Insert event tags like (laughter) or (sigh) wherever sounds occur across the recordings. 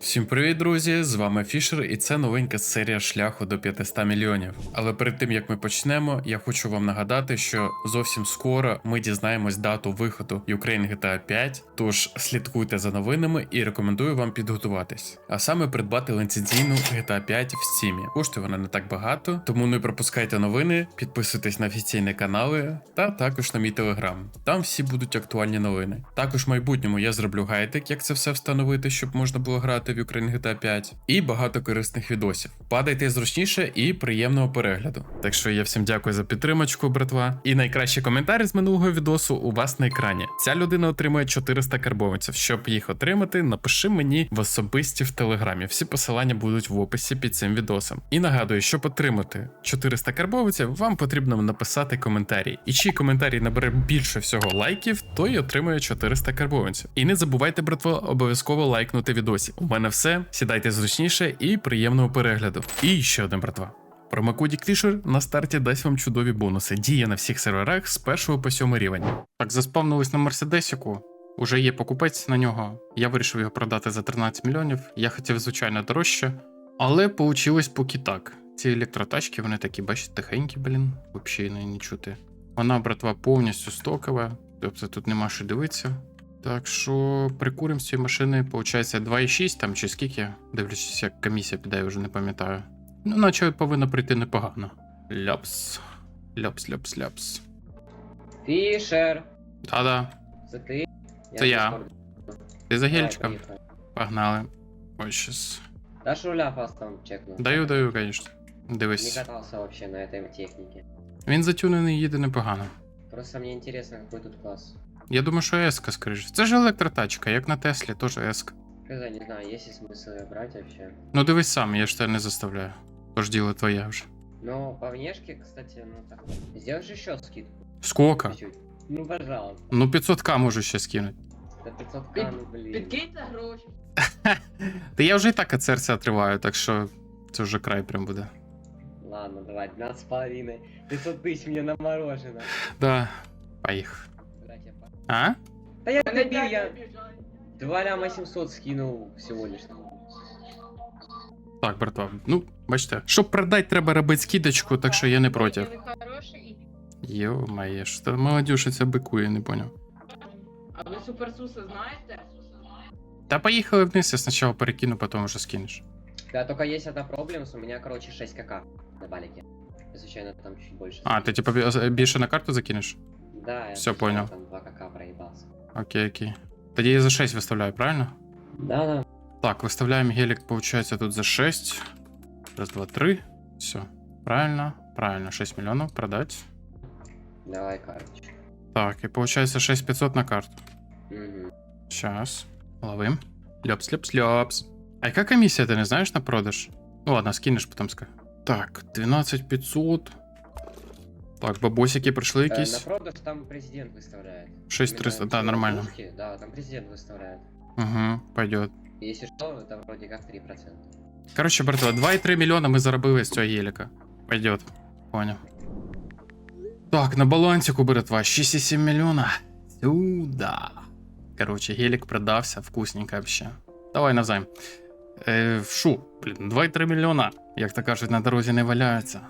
Всім привіт, друзі! З вами Фішер, і це новенька серія шляху до 500 мільйонів. Але перед тим як ми почнемо, я хочу вам нагадати, що зовсім скоро ми дізнаємось дату виходу Ukraine GTA 5, тож слідкуйте за новинами і рекомендую вам підготуватись. А саме придбати ліцензійну GTA 5 в Steam. Коштує вона не так багато, тому не пропускайте новини, підписуйтесь на офіційні канали та також на мій телеграм. Там всі будуть актуальні новини. Також в майбутньому я зроблю гайдик, як це все встановити, щоб можна було грати в Ukraine GTA 5, і багато корисних відосів. Падайте зручніше і приємного перегляду. Так що я всім дякую за підтримочку, братва. І найкращий коментар з минулого відосу у вас на екрані. Ця людина отримує 400 карбованців. Щоб їх отримати, напиши мені в особисті в телеграмі. Всі посилання будуть в описі під цим відосом. І нагадую, щоб отримати 400 карбованців, вам потрібно написати коментарі. І чий коментарій набере більше всього лайків, той отримує 400 карбованців. І не забувайте, братва, обов'язково лайкнути відосі. У мене все. Сідайте зручніше і приємного перегляду. І ще один братва. Промокодік Фішер на старті дасть вам чудові бонуси. Діє на всіх серверах з 1 по 7 рівень. Так, заспавнились на Мерседесіку. Уже є покупець на нього. Я вирішив його продати за 13 мільйонів. Я хотів, звичайно, дорожче. Але вийшло поки так. Ці електротачки, вони такі, бачите, тихенькі, блін, взагалі не чути. Вона, братва, повністю стокова, тобто тут нема що дивитися. Так що прикуримо з цієї машини, виходить, 2,6 там чи скільки, дивлячись, як комісія піде, я вже не пам'ятаю. Ну, наче повинно прийти непогано. Ляпс. Ляпс, ляпс, ляпс. Фішер, Та-да. це ти? Це я. Дискорд. Ти за гельчиком? поїхали. Погнали. Ой, щас. Дашь руля там чекну? Даю, даю, звісно. Не Дивись. катался вообще на этой технике. Він затюнений їде непогано. Просто мне интересно, какой тут класс. Я думаю, що еска, скоріше. Це ж електротачка, як на Теслі, теж еска. Хз, не знаю, есть ли смысл её брать вообще. Ну дивись сам, я ж тебе не заставляю. Тож діло твоє вже. Но по внешке, кстати, ну так. Сделаешь еще скидку? Сколько? Чуть-чуть. Ну, пожалуйста. Ну 500к можу ще скинути. За 500 к, ну, блин. Підкиньте гроші. Та (laughs) я вже і так від серця отриваю, так що це вже край прям буде. Ладно, давай, 12 с половиной. 500 тысяч мне на мороженое. Да. Поїхав. А? Да я добил, я 2 ляма 700 скинул всего лишь. Так, братва. Ну, бачите, щоб продати, треба робити скидочку, так що я не проти. Хороший. Йо-моє, що та молодюша ця бикує, не поняв. А ви суперсуса знаєте? Та поїхали вниз, я спочатку перекину, потім вже скинеш. Да, только есть одна проблема, у меня, короче, 6 кк на балике. Я случайно там чуть больше. А, ти типу бі- більше на карту закинеш? Да, я Всё, случайно понял. Там 2 кк проебался. Окей, окей. Тоді я за 6 виставляю, правильно? Да, да. Так, выставляем гелик, получается, тут за 6. Раз, два, три. Все. Правильно, правильно. 6 миллионов продать. Давай карточку. Так, и получается 6500 на карту. Угу. Сейчас. Ловим. Лепс, лепс, лепс. А яка комісія, ти не знаєш на продаж? Ну ладно, скинеш потім ска. Так, 12500. Так, бабосики прийшли Э, на якісь. продаж там президент выставляет. 6300, Именно да, те нормально. ловушки, Да, там президент выставляет. Угу, пойдет. Если что, там вроде как 3%. Короче, братва, 2,3 мільйона ми заробили з цього геліка. Пойдет. Понял. Так, на балансику, братва, 6,7 мільйона. Сюда. Короче, гелік продався, вкусненько вообще. Давай назайм. Е, шу, блін, 2,3 мільйона, як то кажуть, на дорозі не валяються.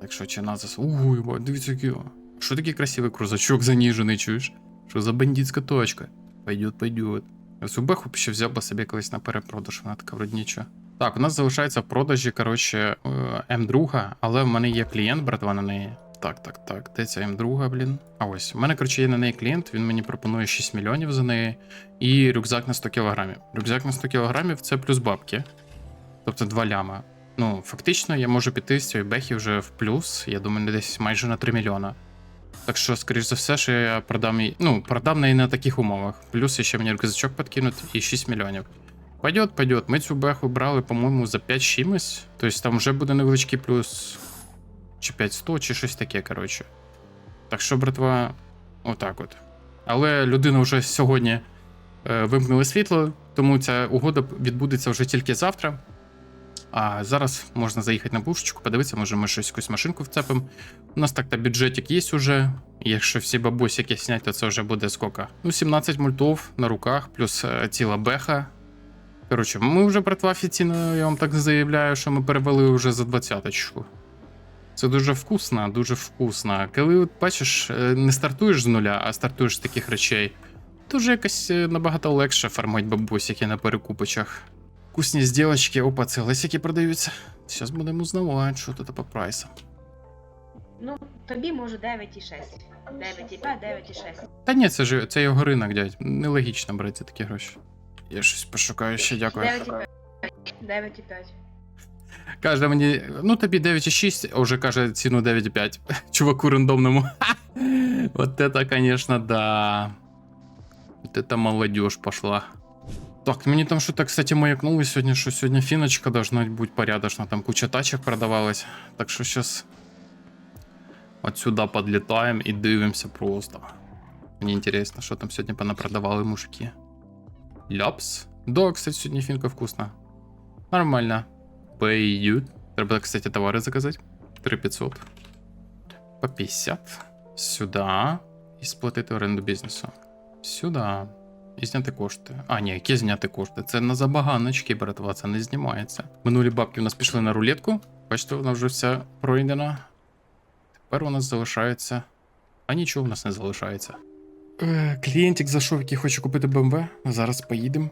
Так що чи назас. Ой, бать, дивіться, який. Що такий красивий крузачок заніжений, чуєш? Що за бандитська точка? Пойдет, пойдет. Цю беху ще взяв би собі колись на перепродаж, вона така вроді нічого. Так, у нас залишається в продажі, коротше, е, М2, але в мене є клієнт, братва, на неї. Так, так, так. Де ця М2, блін? А ось. У мене, коротше, є на неї клієнт, він мені пропонує 6 мільйонів за неї. І рюкзак на 100 кілограмів. Рюкзак на 100 кілограмів це плюс бабки. Тобто 2 ляма. Ну, фактично, я можу піти з цієї бехи вже в плюс, я думаю, десь майже на 3 мільйона. Так що, скоріш за все, що я продам її. Ну, продам неї на таких умовах. Плюс ще мені рюкзачок підкинуть і 6 мільйонів. Пойдет, пойдет. Ми цю беху брали, по-моєму, за 5 чимось. Тобто там вже буде невеличкий плюс. Чи 5100, чи щось таке, коротше. Так що, братва, отак от. Але людина вже сьогодні е, вимкнули світло, тому ця угода відбудеться вже тільки завтра. А зараз можна заїхати на бушечку, подивитися, може ми щось якусь машинку вцепимо. У нас так-то бюджетик є уже. Якщо всі бабусики снять, то це вже буде скільки? Ну, 17 мультов на руках, плюс е, ціла беха. Коротше, ми вже братва офіційно, я вам так заявляю, що ми перевели вже за двадцяточку. Це дуже вкусно, дуже вкусно. Коли от бачиш, е, не стартуєш з нуля, а стартуєш з таких речей, то вже якось е, набагато легше фармить бабусики на перекупичах. Вкусні зділочки, опа, це лесики продаються. Зараз будемо узнавати, що тут по прайсам. Ну, тобі можу 9,6. 9,5, 9,6. Та ні, це ж це його ринок, дядь. Нелогічно брати такі гроші. Я щось пошукаю ще, дякую. 9,5. 9,5. Каже мені, ну тобі 9,6, а вже каже ціну 9,5. (laughs) Чуваку рандомному. (laughs) Вот это, конечно, да. Вот это молодежь пошла. Так, мені там що-то, кстати, маякнуло сьогодні, що сьогодні фіночка должна бути порядочна, там куча тачок продавалась. Так що зараз от сюди підлітаємо і дивимося просто. Мені інтересно, що там сьогодні понапродавали мужики. Ляпс. Да, кстати, сьогодні фінка вкусна. Нормально. Пойдет. Треба, кстати, товары заказать. 3500. По 50. Сюда. І сплатити оренду бізнесу. Сюда. І зняти кошти. А, ні, які зняти кошти? Це на забаганочки, братва, це не знімається. Минулі бабки у нас пішли на рулетку. Бачите, вона вже вся пройдена. Тепер у нас залишається. А нічого у нас не залишається. Е, клієнтик зайшов, який хоче купити BMW. Зараз поїдемо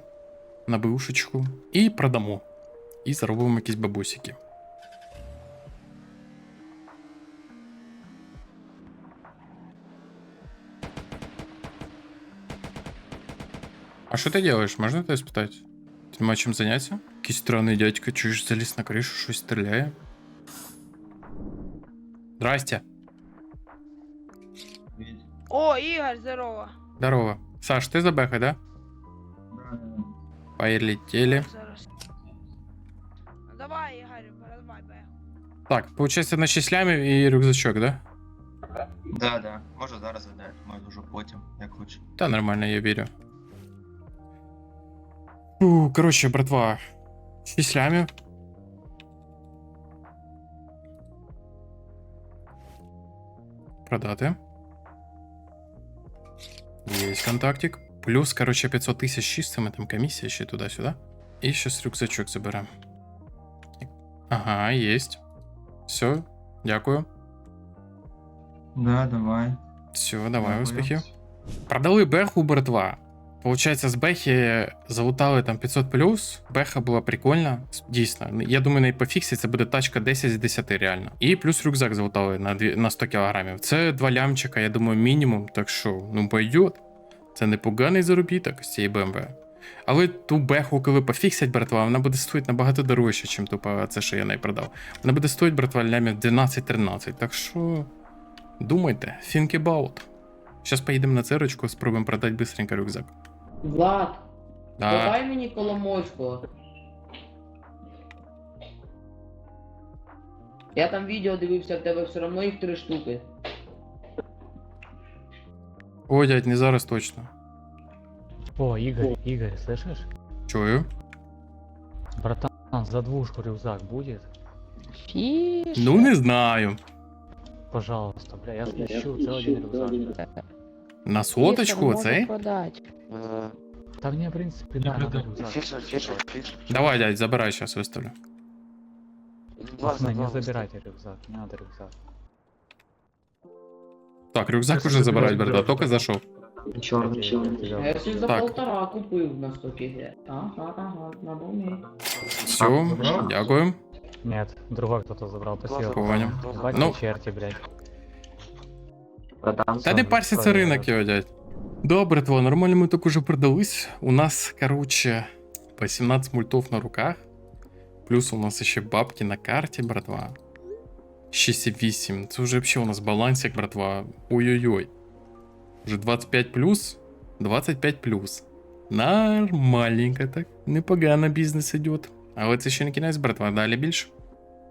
на бившечку і продамо. І заробимо якісь бабусики. А що ти робиш? Можна тебе спитати? Ти нема чим зайнятися? Якийсь странний дядька, чуєш, заліз на кришу, щось стріляє. Здрасте. О, Ігор, здорово. Здорово. Саш, ти за бехой, да? Полетели. Зараз. Давай, Ігор, давай, бе. Так, получается, на лямів і рюкзачок, да? Да, да. Може зараз видати, може вже потім, як хоче. Та нормально, я вірю. Фу, коротше, братва. 6 лямів. Продати. Есть контактик. Плюс, короче, 500 тисяч чистими, там комісія ще туди-сюди. І щас рюкзачок заберемо. Ага, есть. Все, дякую. Да, давай. Все, давай, Дякую. успіхів. Продали беху братва. Получається, з бехи залутали там 500 плюс. Беха була прикольна. Дійсно. Я думаю, на пофіксі це буде тачка 10 з 10 реально. І плюс рюкзак залутали на, дві- на 100 кілограмів. Це два лямчика, я думаю, мінімум. Так що, ну пойдет. Це непоганий заробіток з цієї BMW. Але ту беху, коли пофіксять, братва, вона буде стоїти набагато дорожче, ніж тупо це, що я не продав. Вона буде стоїти, братва, лямів 12-13. Так що. Думайте, think about. Сейчас поїдемо на церочку, спробуємо продати быстренько рюкзак. Влад, Да. давай мені коломочку. Я там відео дивився, в тебе все одно їх три штуки. О, дядь, не зараз точно. О, Игорь, Игорь, слышишь? Чую. Братан, за двушку рюкзак будет? Ну, не знаю. Пожалуйста, бля, я спущу целый день рюкзак. На соточку оцей? Да мне, в принципе, да, надо рюкзак. Давай, дядь, забирай, сейчас виставлю. Пацаны, не забирайте рюкзак, не надо рюкзак. Так, рюкзак уже забирать, забирай, брат, забирай. только зашел. А я собі за Так. полтора купив на 100 гривень. Ага, ага, надо уметь. Все, дякую. Нет, другой кто-то забрал, спасибо. Понял. Ну. черти, блядь Та не парся, це ринок його, дядь. Добре, тво, нормально ми так уже продались. У нас, короче, по 17 мультов на руках. Плюс у нас ще бабки на карті, братва. 6,8. Це вже взагалі у нас балансик, братва. Ой-ой-ой. Вже 25 плюс, 25 плюс. Нормальненько так. Непогано бізнес іде. Але це ще не кінець, братва, далі більше.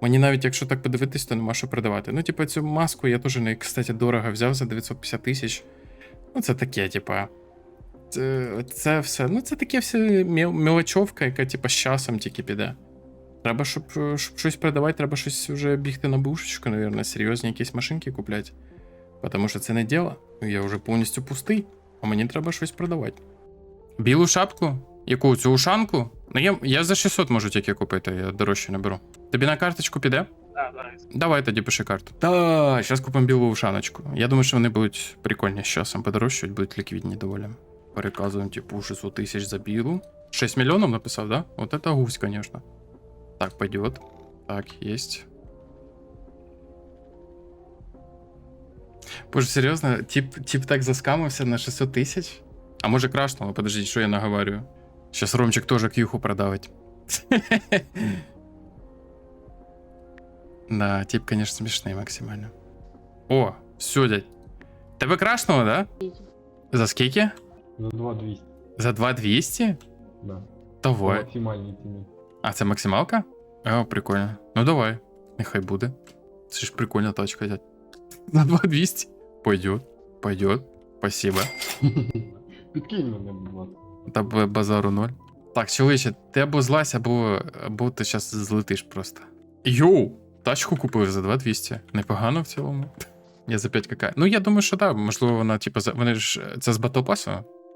Мені навіть якщо так подивитись, то нема що продавати. Ну, типа, цю маску я теж не, кстати, дорого взяв за 950 тисяч. Ну, це таке, типа. Це, це все. Ну, це таке все мел- мелочовка, яка, типа, з часом тільки піде. Треба, щоб, е, щоб щось продавати, треба щось вже бігти на бушечку, навірно, серйозні якісь машинки купляти. Тому що це не діло. Я вже повністю пустий, а мені треба щось продавати. Білу шапку? Яку цю ушанку? Ну я, я за 600 можу тільки купити, я дорожче не беру. Тобі на карточку піде? Давай тоді пиши карту. Та, зараз купимо білу ушаночку. Я думаю, що вони будуть прикольні з часом подорожчають, будуть ліквідні доволі. Переказуємо, типу, 600 тисяч за білу. 6 мільйонів написав, да? Вот это гусь, конечно. Так, пойдет. Так, есть. Боже, серйозно, тип, тип так заскамився на 600 тисяч? А може крашнуло? Подождіть, що я наговорю? Сейчас Ромчик тоже кьюху продавить. (laughs) Да, тип, конечно, смешный максимально. О, все, дядь. Тебе крашнуло, да? За скільки? За 2200, За 2200? да. Давай. Максимальні ціни. А, це максималка? О, прикольно. Ну давай. Нехай буде. Це ж прикольна тачка, дядь. На 2200. Пойдет. Пойдет. Спасибо. Підкинь мене, будь ласка. Та базару ноль. Так, чоловіче, ти або злась, або, або ти зараз злетиш просто. Йоу! Тачку купив за 2200. Непогано в цілому. Я за 5 кк. Ну, я думаю, що так. Можливо, вона, типу, за... вони ж це з батлпасу.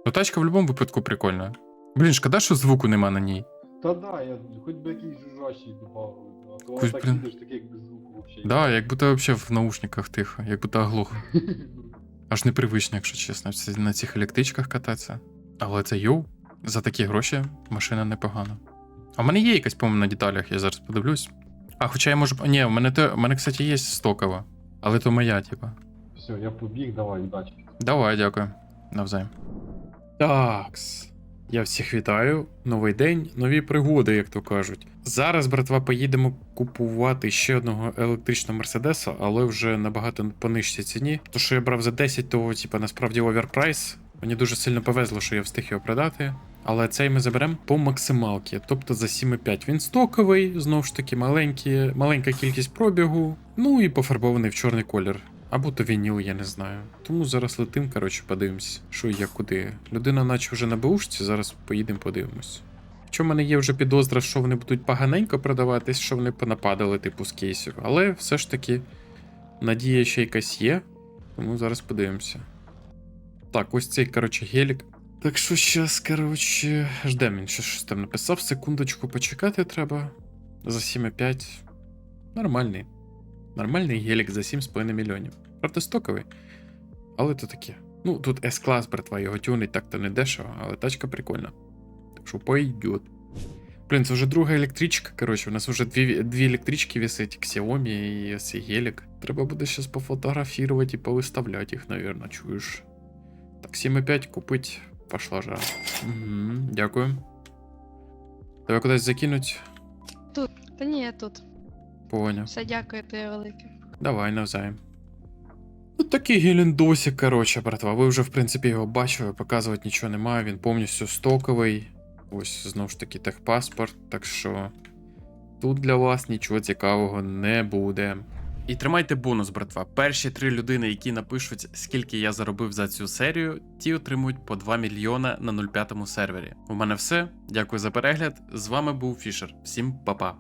Ну, тачка в будь-якому випадку прикольна. Блін, шкода, що звуку нема на ній. Та да, я хоч би якийсь жужжащий добавив. А то Якусь, так блін. їдеш, так як без звуку вообще. Да, як будто взагалі в наушниках тихо, як будто оглух. (laughs) Аж непривично, якщо чесно, на цих електричках кататися. Але це йоу, за такі гроші машина непогана. А в мене є якась, по-моєму, на деталях, я зараз подивлюсь. А хоча я можу. Ні, у мене, те... у мене кстати, є стокова. Але то моя, типа. Все, я побіг, давай, удачі. Давай, дякую. Навзаєм. Такс. Я всіх вітаю. Новий день, нові пригоди, як то кажуть. Зараз, братва, поїдемо купувати ще одного електричного мерседеса, але вже набагато по нижчій ціні. То, що я брав за 10, то типа насправді оверпрайс. Мені дуже сильно повезло, що я встиг його продати. Але цей ми заберемо по максималці, тобто за 7,5. Він стоковий, знову ж таки, маленькі, маленька кількість пробігу, ну і пофарбований в чорний колір. Або то вініл, я не знаю. Тому зараз летим, коротше, подивимось, що і як куди. Людина, наче вже на беушці, зараз поїдемо подивимось. Хоча в мене є вже підозра, що вони будуть поганенько продаватись, що вони понападали, типу, з кейсів. Але все ж таки надія ще якась є. Тому зараз подивимося. Так, ось цей, коротше, гелік. Так що щас, коротше, ждемо він ще щось там написав. Секундочку почекати треба. За 7,5. Нормальний. Нормальний гелік за 7,5 мільйонів. Правда, стоковий. Але то таке. Ну, тут S-клас, братва, його тюнить так-то не дешево, але тачка прикольна. Так що пойдет. Блін, це вже друга електричка. Коротше, у нас вже дві, дві електрички висить, Xiaomi і цей. Треба буде зараз пофотографувати і повиставляти їх, навірно, чуєш. Так, 7,5 купить. Пошла жара. Угу, дякую. Тебе кудись закинуть? Тут. Та ні, я тут. Поняв. Все дякую тобі велике. Давай навзаєм. Ну, такий гелендосик, коротше, братва. Ви вже, в принципі, його бачили, показувати нічого немає, він повністю стоковий. Ось, знову ж таки, техпаспорт, так що тут для вас нічого цікавого не буде. І тримайте бонус, братва. Перші три людини, які напишуть, скільки я заробив за цю серію, ті отримують по 2 мільйона на 05 сервері. У мене все. Дякую за перегляд. З вами був Фішер. Всім па-па.